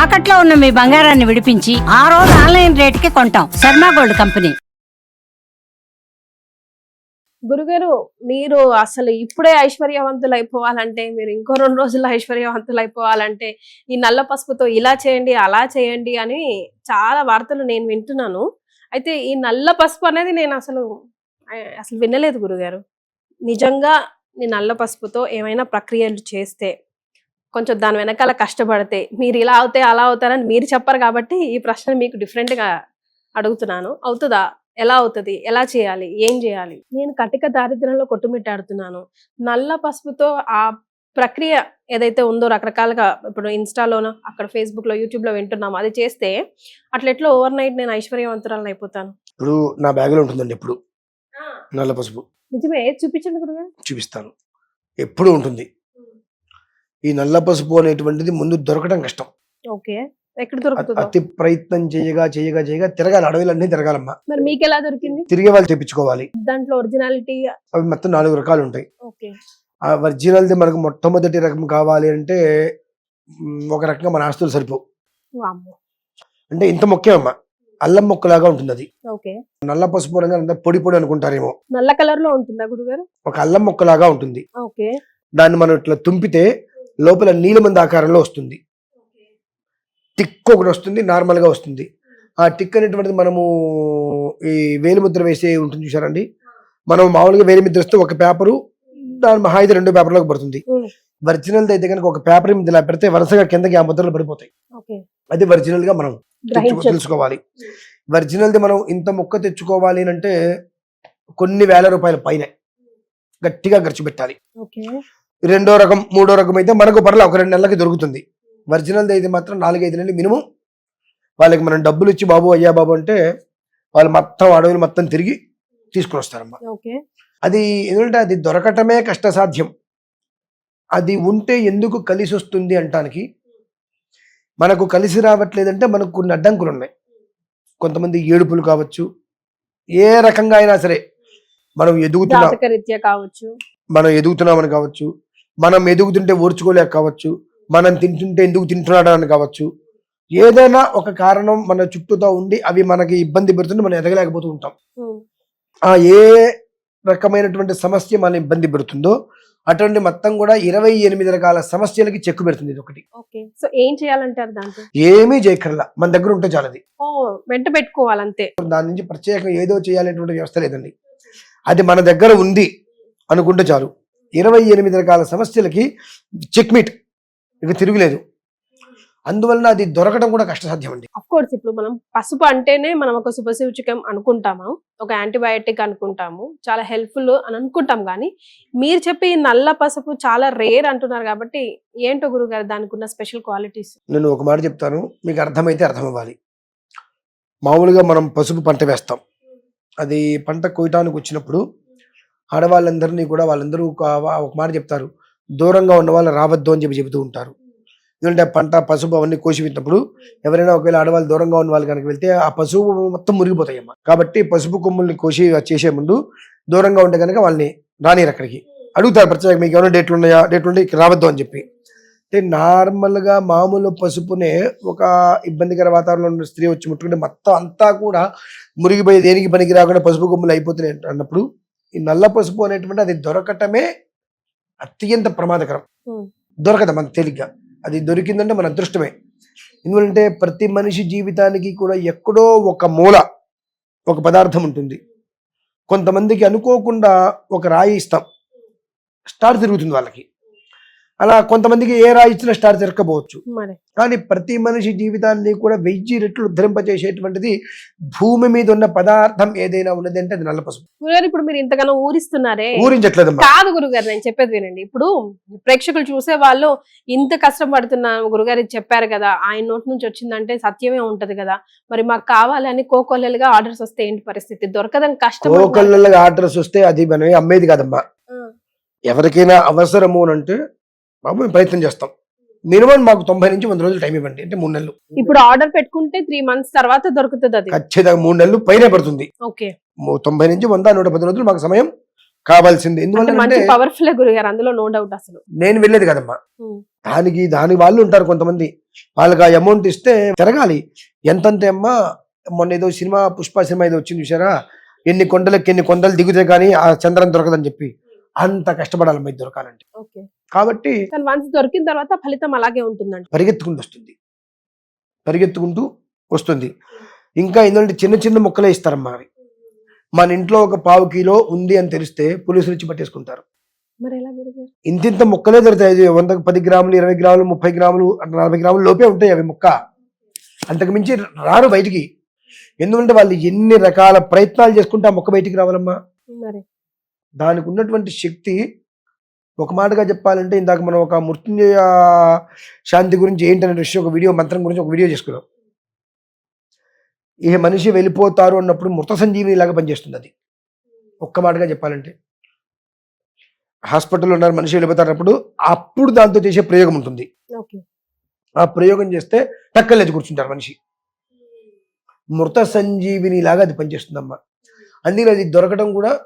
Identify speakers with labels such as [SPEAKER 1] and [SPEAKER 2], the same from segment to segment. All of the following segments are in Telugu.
[SPEAKER 1] తాకట్లో ఉన్న మీ బంగారాన్ని విడిపించి ఆ రోజు ఆన్లైన్ రేటుకి కొంటాం. Sharma gold company.
[SPEAKER 2] గురుగారు మీరు అసలు ఇప్పుడే ఐశ్వర్యవంతులు అయిపోవాలంటే మీరు ఇంకో రెండు రోజుల్లో ఐశ్వర్యవంతులు అయిపోవాలంటే ఈ నల్ల పసుపుతో ఇలా చేయండి అలా చేయండి అని చాలా వార్తలు నేను వింటున్నాను. అయితే ఈ నల్ల పసుపు అనేది నేను అసలు అసలు వినలేదు గురుగారు. నిజంగా నీ నల్ల పసుపుతో ఏమైనా ప్రక్రియలు చేస్తే కొంచెం దాని వెనకాల కష్టపడితే మీరు ఇలా అవుతే అలా అవుతారని మీరు చెప్పరు కాబట్టి ఈ ప్రశ్న మీకు different గా అడుగుతున్నాను. అవుతుందా? ఎలా అవుతుంది? ఎలా చేయాలి? ఏం చేయాలి? నేను కటిక దారిద్ర్యంలో కొట్టుమిట్టాడుతున్నాను. నల్ల పసుపుతో ఆ ప్రక్రియ ఏదైతే ఉందో రకరకాలుగా ఇప్పుడు ఇన్స్టాలోనో అక్కడ ఫేస్బుక్లో యూట్యూబ్లో వింటున్నాము. అది చేస్తే అట్లా ఎట్లా ఓవర్ నైట్ నేను ఐశ్వర్యవంతురాలను అయిపోతాను.
[SPEAKER 3] ఇప్పుడు నా బ్యాగులో ఉంటుందండి ఎప్పుడు. నల్ల పసుపు.
[SPEAKER 2] నిజమే. చూపించండి
[SPEAKER 3] చూపిస్తాను. ఎప్పుడు ఉంటుంది? ఈ నల్ల పసుపు అనేటువంటిది ముందు దొరకడం కష్టం.
[SPEAKER 2] ఓకే. ఎక్కడ దొరుకుతుందో?
[SPEAKER 3] అతి ప్రయత్నం చేయగా చేయగా చేయగా తిరగాలి. అడవులన్నీ తిరగాలమ్మా.
[SPEAKER 2] మరి మీకు ఎలా దొరికింది?
[SPEAKER 3] తిరిగే వాళ్ళు తెప్పించుకోవాలి.
[SPEAKER 2] దాంట్లో ఒరిజినాలిటీ
[SPEAKER 3] అవి మొత్తం నాలుగు రకాలు ఉంటాయి.
[SPEAKER 2] ఓకే.
[SPEAKER 3] ఆ ఒరిజినల్ది మనకు మొట్టమొదటి రకం కావాలి అంటే ఒక రకంగా మన ఆస్తులు సరిపోవు.
[SPEAKER 2] వామ్మో.
[SPEAKER 3] అంటే ఇంత ముఖ్యమమ్మా. అల్లం మొక్కలాగా ఉంటుంది అది
[SPEAKER 2] ఓకే.
[SPEAKER 3] నల్ల పసుపు అనగా అంతా పొడి పొడి అనుకుంటారేమో.
[SPEAKER 2] నల్ల కలర్లో ఉంటుందా గురుగారు?
[SPEAKER 3] ఒక అల్లం మొక్కలాగా ఉంటుంది.
[SPEAKER 2] ఓకే.
[SPEAKER 3] దాన్ని మనం ఇట్లా తుంపితే లోపల నీలమంది ఆకారంలో వస్తుంది. టిక్ ఒకటి వస్తుంది నార్మల్గా వస్తుంది. ఆ టిక్ అనేటువంటిది మనము ఈ వేలిముద్ర వేసే ఉంటుంది చూసారండి మనం మామూలుగా వేలిముద్ర వస్తే ఒక పేపరు దాని మహా అయితే రెండు పేపర్లకు పడుతుంది. ఒరిజినల్ అయితే కనుక ఒక పేపర్ మీద ఇలా పెడితే వరుసగా కిందకి ఆ ముద్రలు పడిపోతాయి. అది ఒరిజినల్గా మనం తెలుసుకోవాలి. ఒరిజినల్ది మనం ఇంత మొక్క తెచ్చుకోవాలి అని అంటే కొన్ని వేల రూపాయల పైన. గట్టిగా ఖర్చు పెట్టాలి. రెండో రకం మూడో రకం అయితే మనకు పర్లే ఒక రెండు నెలలకి దొరుకుతుంది. ఒరిజినల్ అయితే మాత్రం నాలుగైదు నెలలు మినిమం వాళ్ళకి మనం డబ్బులు ఇచ్చి బాబు అయ్యా బాబు అంటే వాళ్ళు మొత్తం అడవులు మొత్తం తిరిగి తీసుకుని వస్తారమ్మా.
[SPEAKER 2] ఓకే.
[SPEAKER 3] అది ఎందుకంటే అది దొరకటమే కష్టసాధ్యం. అది ఉంటే ఎందుకు కలిసి వస్తుంది అంటానికి మనకు కలిసి రావట్లేదంటే మనకు కొన్ని అడ్డంకులు ఉన్నాయి కొంతమంది ఏడుపులు కావచ్చు ఏ రకంగా అయినా సరే మనం ఎదుగుతున్నాం.
[SPEAKER 2] కావచ్చు.
[SPEAKER 3] మనం ఎదుగుతున్నామని కావచ్చు మనం ఎదుగుతుంటే ఓర్చుకోలేక కావచ్చు మనం తింటుంటే ఎందుకు తింటున్నాడు అని కావచ్చు ఏదైనా ఒక కారణం మన చుట్టూతో ఉండి అవి మనకి ఇబ్బంది పెడుతుంటే మనం ఎదగలేకపోతూ ఉంటాం. ఆ ఏ రకమైనటువంటి సమస్య మన ఇబ్బంది పెడుతుందో అటువంటి మొత్తం కూడా ఇరవై ఎనిమిది రకాల సమస్యలకి చెక్కు పెడుతుంది ఇది ఒకటి.
[SPEAKER 2] సో ఏం చేయాలంటారు దాంట్లో?
[SPEAKER 3] ఏమీ చేయక్కర్లా. మన దగ్గర ఉంటే చాలది.
[SPEAKER 2] వెంట పెట్టుకోవాలంతే.
[SPEAKER 3] దాని నుంచి ప్రత్యేకంగా ఏదో చేయాలనేటువంటి వ్యవస్థ లేదండి. అది మన దగ్గర ఉంది అనుకుంటే చాలు. ఇరవై ఎనిమిది రకాల సమస్యలకి చెక్మిట్. ఇక తిరుగులేదు. అందువలన అది దొరకడం కూడా కష్టసాధ్యం అండి
[SPEAKER 2] అఫ్ కోర్స్ ఇప్పుడు మనం పసుపు అంటేనే మనం ఒక శుభసూచకం అనుకుంటాము ఒక యాంటీబయాటిక్ అనుకుంటాము చాలా హెల్ప్ఫుల్ అని అనుకుంటాం కానీ మీరు చెప్పే ఈ నల్ల పసుపు చాలా రేర్ అంటున్నారు కాబట్టి ఏంటో గురుగారు దానికి ఉన్న స్పెషల్ క్వాలిటీస్?
[SPEAKER 3] నేను ఒక మాట చెప్తాను మీకు అర్థమైతే అర్థం అవ్వాలి మామూలుగా మనం పసుపు పంట వేస్తాం. అది పంట కొయ్యటానికి వచ్చినప్పుడు ఆడవాళ్ళందరినీ కూడా వాళ్ళందరూ ఒక ఒక మాట చెప్తారు. దూరంగా ఉన్న వాళ్ళు రావద్దు అని చెప్పి చెబుతూ ఉంటారు. ఎందుకంటే పంట పసుపు అవన్నీ కోసి విన్నప్పుడు ఎవరైనా ఒకవేళ ఆడవాళ్ళు దూరంగా ఉన్న వాళ్ళు కనుక వెళ్తే ఆ పసుపు మొత్తం మురిగిపోతాయమ్మా. కాబట్టి పసుపు కొమ్ముల్ని కోసి చేసే ముందు దూరంగా ఉంటే కనుక వాళ్ళని రానిరు అక్కడికి. అడుగుతారు ప్రత్యేక మీకు ఏమైనా డేట్లు ఉన్నాయా? డేట్లు ఉంటే ఇక్కడ రావద్దు అని చెప్పి. అంటే నార్మల్గా మామూలు పసుపునే ఒక ఇబ్బందికర వాతావరణంలో ఉన్న స్త్రీ వచ్చి ముట్టుకుంటే మొత్తం అంతా కూడా మురిగిపోయి దేనికి పనికి రాకుండా పసుపు కొమ్ములు అయిపోతున్నాయి అన్నప్పుడు ఈ నల్ల పసుపు అనేటువంటి అది దొరకటమే అత్యంత ప్రమాదకరం. దొరకదు మనకు తేలిగ్గా. అది దొరికిందంటే మన అదృష్టమే. ఎందుకంటే ప్రతి మనిషి జీవితానికి కూడా ఎక్కడో ఒక మూల ఒక పదార్థం ఉంటుంది. కొంతమందికి అనుకోకుండా ఒక రాయి ఇస్తాం. స్టార్ తిరుగుతుంది వాళ్ళకి. అలా కొంతమందికి ఏ రాయి ఇచ్చినా స్టార్ తిరగకపోవచ్చు
[SPEAKER 2] మరి.
[SPEAKER 3] కానీ ప్రతి మనిషి జీవితాన్ని కూడా వెయ్యి రెట్లు ఉద్ధరింపజేసేటువంటిది భూమి మీద ఉన్న పదార్థం ఏదైనా ఉన్నది అంటే అది నల్ల పసుపు.
[SPEAKER 2] గురుగారు ఇప్పుడు మీరు ఇంతగానో ఊరిస్తున్నారే.
[SPEAKER 3] ఊరించట్లేదమ్మా.
[SPEAKER 2] కాదు గురుగారు నేను చెప్పేది వినండి. ఇప్పుడు ప్రేక్షకులు చూసే వాళ్ళు ఇంత కష్టపడుతున్నా గురుగారు ఇది చెప్పారు కదా ఆయన నోటి నుంచి వచ్చిందంటే సత్యమే ఉంటది కదా. మరి మాకు కావాలని కోకొల్లలుగా ఆర్డర్స్ వస్తే ఏంటి పరిస్థితి? దొరకదని కష్టం.
[SPEAKER 3] కోకళ్ళగా ఆర్డర్స్ వస్తే అది మనమే అమ్మేది కాదమ్మా. ఎవరికైనా అవసరము అని అంటే బాబు మేము ప్రయత్నం చేస్తాం. మినిమం మాకు తొంభై నుంచి వంద రోజులు టైం ఇవ్వండి అంటే మూడు నెలలు.
[SPEAKER 2] ఇప్పుడు ఆర్డర్ పెట్టుకుంటే త్రీ మంత్స్ తర్వాత దొరుకుతుంది అది.
[SPEAKER 3] ఖచ్చితంగా మూడు నెలలు పైనే పడుతుంది.
[SPEAKER 2] ఓకే.
[SPEAKER 3] తొంభై నుంచి వంద నూట పది రోజులు మాకు సమయం కావాల్సింది.
[SPEAKER 2] అంటే పవర్ఫుల్ గురుగారు అందులో నో డౌట్ అసలు.
[SPEAKER 3] నేను వెళ్ళేది కదమ్మా. దానికి దాని వాళ్ళు ఉంటారు కొంతమంది. వాళ్ళకి ఆ అమౌంట్ ఇస్తే తిరగాలి ఎంతంటే అమ్మా మొన్న ఏదో సినిమా పుష్ప సినిమా ఏదో వచ్చింది చూసారా ఎన్ని కొండలకి ఎన్ని కొండలు దిగుతాయి కానీ ఆ చంద్రం దొరకదని చెప్పి. అంత కష్టపడాలి మరి దొరకాలంటే కాబట్టి
[SPEAKER 2] వన్స్ దొరికిన తర్వాత ఫలితం అలాగే ఉంటుందండి
[SPEAKER 3] పరిగెత్తుకుంటూ వస్తుంది. పరిగెత్తుకుంటూ వస్తుంది. ఇంకా ఏంటంటే చిన్న చిన్న ముక్కలే ఇస్తారమ్మా అవి. మన ఇంట్లో ఒక పావు కిలో ఉంది అని తెలిస్తే పోలీసులు వచ్చి పట్టేసుకుంటారు. ఇంతింత ముక్కలే దొరుకుతాయి. వంద పది గ్రాములు ఇరవై గ్రాములు ముప్పై గ్రాములు నలభై గ్రాములు లోపే ఉంటాయి అవి ముక్క. అంతకు మించి రారు బయటికి. ఎందుకంటే వాళ్ళు ఎన్ని రకాల ప్రయత్నాలు చేసుకుంటే ఆ మొక్క బయటికి రావాలమ్మా. దానికి ఉన్నటువంటి శక్తి ఒక మాటగా చెప్పాలంటే ఇందాక మనం ఒక మృత్యుంజయ శాంతి గురించి ఏంటనే విషయం ఒక వీడియో మంత్రం గురించి ఒక వీడియో చేసుకున్నాం. ఈ మనిషి వెళ్ళిపోతారు అన్నప్పుడు మృత సంజీవిని లాగా పనిచేస్తుంది అది. ఒక్క మాటగా చెప్పాలంటే. హాస్పిటల్లో ఉన్నారు మనిషి వెళ్ళిపోతారన్నప్పుడు అప్పుడు దాంతో చేసే ప్రయోగం ఉంటుంది. ఆ ప్రయోగం చేస్తే టక్కలు లేచి కూర్చుంటారు మనిషి. మృత సంజీవిని లాగా అది పనిచేస్తుందమ్మా. అందుకని అది దొరకడం కూడా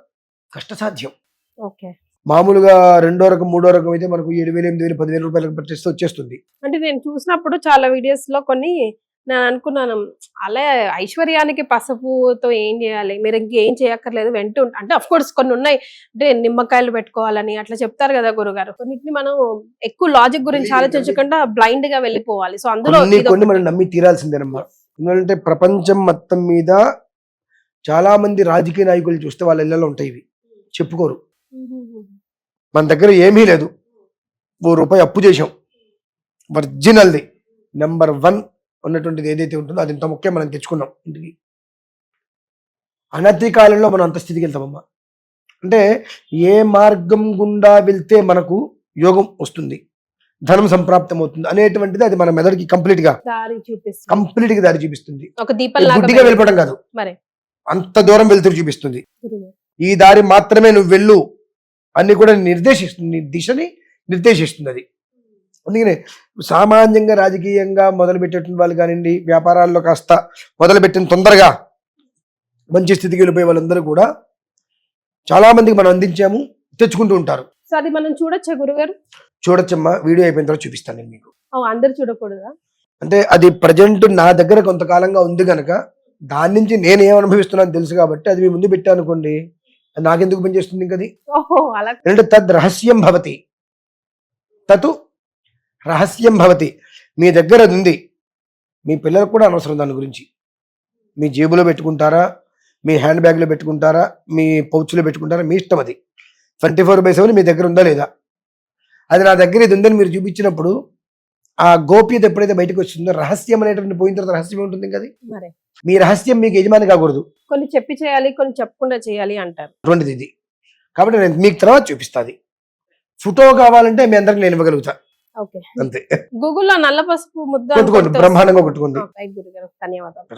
[SPEAKER 3] కష్టసాధ్యం.
[SPEAKER 2] ఓకే.
[SPEAKER 3] మామూలుగా రెండో రకం మూడో రకం అయితే మనకు ఏడు వేలు ఎనిమిది వేలు పదివేల రూపాయలకు పట్టిస్తే వచ్చేస్తుంది.
[SPEAKER 2] అంటే నేను చూసినప్పుడు చాలా వీడియోస్లో కొన్ని నేను అనుకున్నాను అలా ఐశ్వర్యానికి పసుపుతో ఏం చేయాలి? మీరు ఇంకేం చేయక్కర్లేదు వెంట అంటే అఫ్ కోర్స్ కొన్ని ఉన్నాయి. అంటే నిమ్మకాయలు పెట్టుకోవాలని అట్లా చెప్తారు కదా గురుగారు. కొన్నిటిని మనం ఎక్కువ లాజిక్ గురించి ఆలోచించకుండా బ్లైండ్గా వెళ్ళిపోవాలి. సో అందులో
[SPEAKER 3] కొన్ని. మనం నమ్మి తీరాల్సిందేనమ్మా. ఎందుకంటే ప్రపంచం మొత్తం మీద చాలా మంది రాజకీయ నాయకులు చూస్తే వాళ్ళ ఇళ్ళలో ఉంటాయి ఇవి. చెప్పుకోరు. మన దగ్గర ఏమీ లేదు. ఓ రూపాయి అప్పు చేసాం ఒరిజినల్ది. నెంబర్ వన్ ఉన్నటువంటిది ఏదైతే ఉంటుందో అది ఇంత ముఖ్యం మనం తెచ్చుకున్నాం ఇంటికి. అనతి కాలంలో మనం అంత స్థితికి వెళ్తామమ్మా. అంటే ఏ మార్గం గుండా వెళ్తే మనకు యోగం వస్తుంది. ధనం సంప్రాప్తం అవుతుంది. అనేటువంటిది అది మన మెదడుకి కంప్లీట్గా
[SPEAKER 2] దారి చూపిస్తుంది.
[SPEAKER 3] కంప్లీట్గా దారి చూపిస్తుంది గుడ్డిగా వెళ్ళిపోవడం కాదు. అంత దూరం వెళ్తురు చూపిస్తుంది. ఈ దారి మాత్రమే నువ్వు వెళ్ళు అని కూడా నిర్దేశిస్తుంది దిశని నిర్దేశిస్తుంది అది. అందుకనే సామాన్యంగా రాజకీయంగా మొదలుపెట్టేటువంటి వాళ్ళు కానివ్వండి వ్యాపారాల్లో కాస్త మొదలుపెట్టిన తొందరగా మంచి స్థితికి వెళ్ళిపోయే వాళ్ళందరూ కూడా చాలా మందికి మనం అందించాము తెచ్చుకుంటూ ఉంటారు.
[SPEAKER 2] సో అది మనం చూడొచ్చా గురుగారు?
[SPEAKER 3] చూడొచ్చమ్మా వీడియో అయిపోయిన తర్వాత చూపిస్తాను నేను మీకు.
[SPEAKER 2] అందరు చూడకూడదా?
[SPEAKER 3] అంటే అది ప్రజెంట్ నా దగ్గర కొంతకాలంగా ఉంది కనుక దాని నుంచి నేను ఏం అనుభవిస్తున్నాను తెలుసు కాబట్టి అది మీ ముందు పెట్టాను అనుకోండి. అది నాకెందుకు పనిచేస్తుంది ఇంకది? అంటే తద్ రహస్యం భవతి. తతు రహస్యం భవతి. మీ దగ్గర అది ఉంది. మీ పిల్లలకు కూడా అనవసరం దాని గురించి. మీ జేబులో పెట్టుకుంటారా? మీ హ్యాండ్ బ్యాగ్లో పెట్టుకుంటారా? మీ పౌచ్లో పెట్టుకుంటారా? మీ ఇష్టం అది. ట్వంటీ ఫోర్ బై సెవెన్ మీ దగ్గర ఉందా లేదా? అది నా దగ్గర ఇది ఉందని మీరు చూపించినప్పుడు ఆ గోప్యత ఎప్పుడైతే బయటకు వస్తుందో రహస్యం అనేటువంటి పోయిన తర్వాత రహస్యం ఉంటుంది కదా మీ రహస్యం మీకు యజమాని కాకూడదు.
[SPEAKER 2] కొన్ని చెప్పి చేయాలి కొన్ని చెప్పకుండా చేయాలి అంటారు.
[SPEAKER 3] రెండుది ఇది. కాబట్టి నేను మీకు తర్వాత చూపిస్తాది ఫోటో కావాలంటే మీ అందరికి నేను ఇవ్వగలుగుతా.
[SPEAKER 2] ఓకే.
[SPEAKER 3] అంతే.
[SPEAKER 2] గూగుల్లో నల్ల పసుపు ముద్ద
[SPEAKER 3] కొట్టుకోండి బ్రహ్మాండంగా కొట్టుకోండి.
[SPEAKER 2] ధన్యవాదాలు.